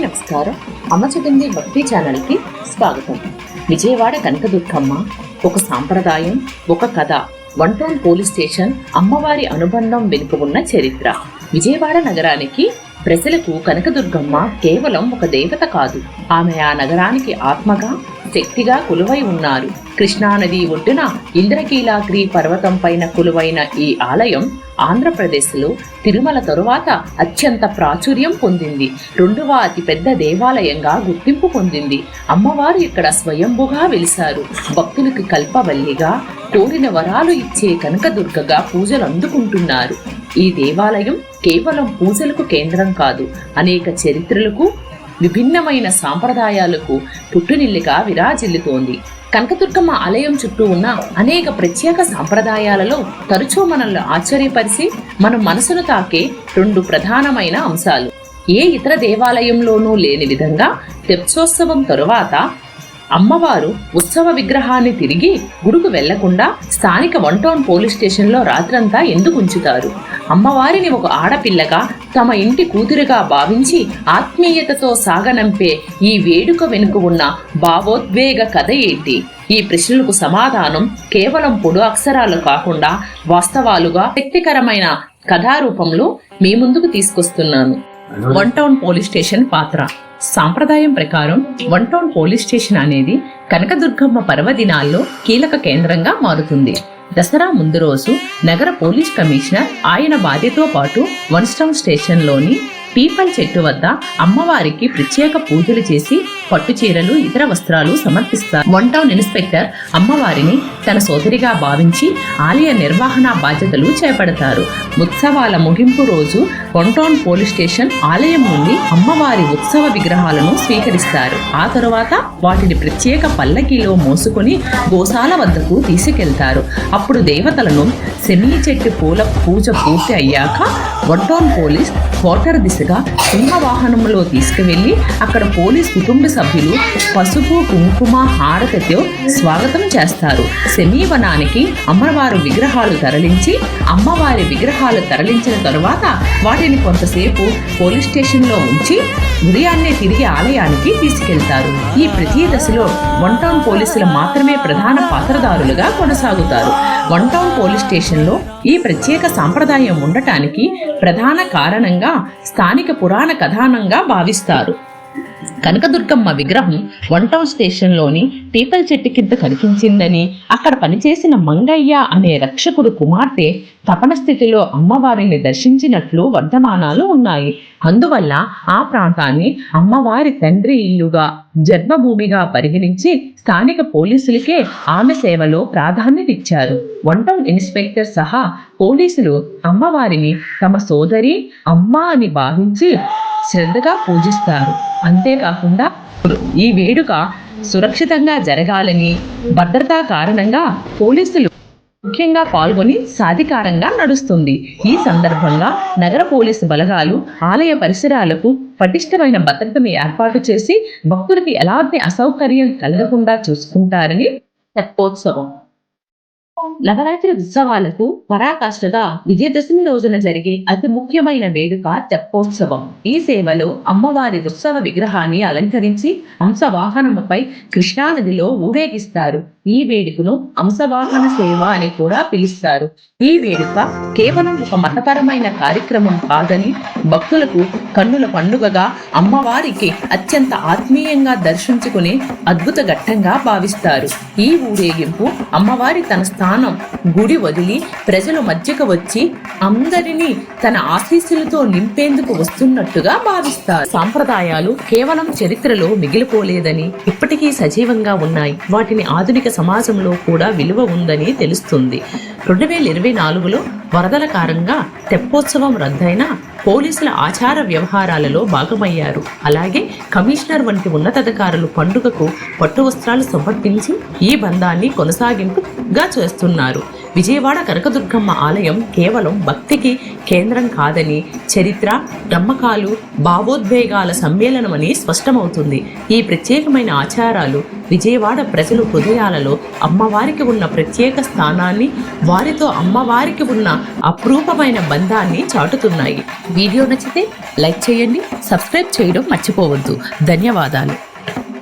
నమస్కారం. అమ్మ చెప్పింది భక్తి ఛానల్కి స్వాగతం. విజయవాడ కనకదుర్గమ్మ ఒక సాంప్రదాయం ఒక కథ. వన్ టౌన్ పోలీస్ స్టేషన్ అమ్మవారి అనుబంధం వెనుక ఉన్న చరిత్ర. విజయవాడ నగరానికి ప్రజలకు కనకదుర్గమ్మ కేవలం ఒక దేవత కాదు. ఆమె ఆ నగరానికి ఆత్మగా శక్తిగా కొలువై ఉన్నారు. కృష్ణానది ఒడ్డున ఇంద్రకీలాద్రి పర్వతం పైన కొలువైన ఈ ఆలయం ఆంధ్రప్రదేశ్లో తిరుమల తరువాత అత్యంత ప్రాచుర్యం పొందింది. రెండవ అతిపెద్ద దేవాలయంగా గుర్తింపు పొందింది. అమ్మవారు ఇక్కడ స్వయంభుగా వెలిశారు. భక్తులకు కల్పవల్లిగా కోరిన వరాలు ఇచ్చే కనకదుర్గగా పూజలు అందుకుంటున్నారు. ఈ దేవాలయం కేవలం పూజలకు కేంద్రం కాదు అనేక చరిత్రలకు విభిన్నమైన సాంప్రదాయాలకు పుట్టునిల్లిగా విరాజిల్లుతోంది. కనకదుర్గమ్మ ఆలయం చుట్టూ ఉన్న అనేక ప్రత్యేక సాంప్రదాయాలలో తరచూ మనల్ని ఆశ్చర్యపరిచి మన మనసును తాకే రెండు ప్రధానమైన అంశాలు. ఏ ఇతర దేవాలయంలోనూ లేని విధంగా తెప్సోత్సవం తరువాత అమ్మవారు ఉత్సవ విగ్రహాన్ని తిరిగి గుడుకు వెళ్ళకుండా స్థానిక వన్ టౌన్ పోలీస్ స్టేషన్లో రాత్రంతా ఎందుకు ఉంచుతారు? అమ్మవారిని ఒక ఆడపిల్లగా తమ ఇంటి కూతురుగా భావించి ఆత్మీయతతో సాగనంపే ఈ వేడుక వెనుక ఉన్న భావోద్వేగ కథ ఏంటి? ఈ ప్రశ్నలకు సమాధానం కేవలం పొడు అక్షరాలు కాకుండా వాస్తవాలుగా శక్తికరమైన కథారూపంలో మీ ముందుకు తీసుకొస్తున్నాను. వన్ టౌన్ పోలీస్ స్టేషన్ పాత్ర. సాంప్రదాయం ప్రకారం వన్ టౌన్ పోలీస్ స్టేషన్ అనేది కనకదుర్గమ్మ పర్వదినాల్లో కీలక కేంద్రంగా మారుతుంది. దసరా ముందు రోజు నగర పోలీస్ కమిషనర్ ఆయన బాధ్యతో పాటు వన్ టౌన్ స్టేషన్లోని పీపల్ చెట్టు వద్ద అమ్మవారికి ప్రత్యేక పూజలు చేసి పట్టు చీరలు ఇతర వస్త్రాలు సమర్పిస్తారు. వన్ టౌన్ ఇన్స్పెక్టర్ అమ్మవారిని తన సోదరిగా భావించి ఆలయ నిర్వహణ బాధ్యతలు చేపడతారు. ఉత్సవాల ముగింపు రోజు వన్ టౌన్ పోలీస్ స్టేషన్ ఆలయం నుండి అమ్మవారి ఉత్సవ విగ్రహాలను స్వీకరిస్తారు. ఆ తరువాత వాటిని ప్రత్యేక పల్లకీలో మోసుకొని గోశాల వద్దకు తీసుకెళ్తారు. అప్పుడు దేవతలను శని చెట్టు పూల పూజ పూర్తి అయ్యాక వన్ టౌన్ పోలీస్ క్వార్టర్ దిశగా సింహవాహనంలో తీసుకువెళ్ళి అక్కడ పోలీస్ కుటుంబ సభ్యులు పసుపు కుంకుమ హారతితో స్వాగతం చేస్తారు. సెమీవనానికి అమ్మవారి విగ్రహాలు తరలించి అమ్మవారి విగ్రహాలు తరలించిన తరువాత వాటిని కొంతసేపు పోలీస్ స్టేషన్లో ఉంచి ఉదయాన్నే తిరిగి ఆలయానికి తీసుకెళ్తారు. ఈ ప్రతి దశలో వన్ టౌన్ పోలీసులు మాత్రమే ప్రధాన పాత్రదారులుగా కొనసాగుతారు. వన్ టౌన్ పోలీస్ స్టేషన్లో ఈ ప్రత్యేక సాంప్రదాయం ఉండటానికి ప్రధాన కారణంగా స్థానిక పురాణ కథానంగా భావిస్తారు. కనకదుర్గమ్మ విగ్రహం వన్ టౌన్ స్టేషన్లోని పీపల్ చెట్టు కింద కనిపించిందని అక్కడ పనిచేసిన మంగయ్య అనే రక్షకుడు కుమార్తె తపన స్థితిలో అమ్మవారిని దర్శించినట్లు వర్ధమానాలు ఉన్నాయి. అందువల్ల ఆ ప్రాంతాన్ని అమ్మవారి తండ్రి ఇల్లుగా జన్మభూమిగా పరిగణించి స్థానిక పోలీసులకే ఆమె సేవలో ప్రాధాన్యత ఇచ్చారు వన్ టౌన్ ఇన్స్పెక్టర్ సహా పోలీసులు అమ్మవారిని తమ సోదరి అమ్మ అని భావించి శ్రద్ధగా పూజిస్తారు. అంతేకాకుండా ఈ వేడుక సురక్షితంగా జరగాలని భద్రతా కారణంగా పోలీసులు ముఖ్యంగా పాల్గొని సాధికారంగా నడుస్తుంది. ఈ సందర్భంగా నగర పోలీసు బలగాలు ఆలయ పరిసరాలకు పటిష్టమైన భద్రతను ఏర్పాటు చేసి భక్తులకి ఎలాంటి అసౌకర్యం కలగకుండా చూసుకుంటారని తెప్పోత్సవం నవరాత్రి ఉత్సవాలకు పరాకాష్ఠగా విజయదశమి రోజున జరిగే అతి ముఖ్యమైన వేడుక తెప్పోత్సవం. ఈ సేవలో అమ్మవారి ఉత్సవ విగ్రహాన్ని అలంకరించి అంశవాహనముపై కృష్ణానదిలో ఊరేగిస్తారు. ఈ వేడుకను అంశవాహన సేవ అని కూడా పిలుస్తారు. ఈ వేడుక కేవలం ఒక మతపరమైన కార్యక్రమం కాదని భక్తులకు కన్నుల పండుగగా అమ్మవారికి అత్యంత ఆత్మీయంగా దర్శించుకునే అద్భుత ఘట్టంగా భావిస్తారు. ఈ ఊరేగింపు అమ్మవారి తన స్థానం గుడి వదిలి ప్రజల మధ్యకు వచ్చి అందరినీ తన ఆశీస్సులతో నింపేందుకు వస్తున్నట్టుగా భావిస్తారు. సాంప్రదాయాలు కేవలం చరిత్రలో మిగిలిపోలేదని ఇప్పటికీ సజీవంగా ఉన్నాయి. వాటిని ఆధునిక సమాజంలో కూడా విలువ ఉందని తెలుస్తుంది. రెండు వేల ఇరవై నాలుగులో వరదల కారణంగా తెప్పోత్సవం రద్దయిన పోలీసుల ఆచార వ్యవహారాలలో భాగమయ్యారు. అలాగే కమిషనర్ వంటి ఉన్నతాధికారులు పండుగకు పట్టు వస్త్రాలు సమర్పించి ఈ బంధాన్ని కొనసాగింపుగా చేస్తున్నారు. విజయవాడ కనకదుర్గమ్మ ఆలయం కేవలం భక్తికి కేంద్రం కాదని చరిత్ర నమ్మకాలు భావోద్వేగాల సమ్మేళనమని స్పష్టమవుతుంది. ఈ ప్రత్యేకమైన ఆచారాలు విజయవాడ ప్రజలు హృదయాలలో అమ్మవారికి ఉన్న ప్రత్యేక స్థానాన్ని వారితో అమ్మవారికి ఉన్న అప్రూపమైన బంధాన్ని చాటుతున్నాయి. వీడియో నచ్చితే లైక్ చేయండి సబ్స్క్రైబ్ చేయడం మర్చిపోవద్దు. ధన్యవాదాలు.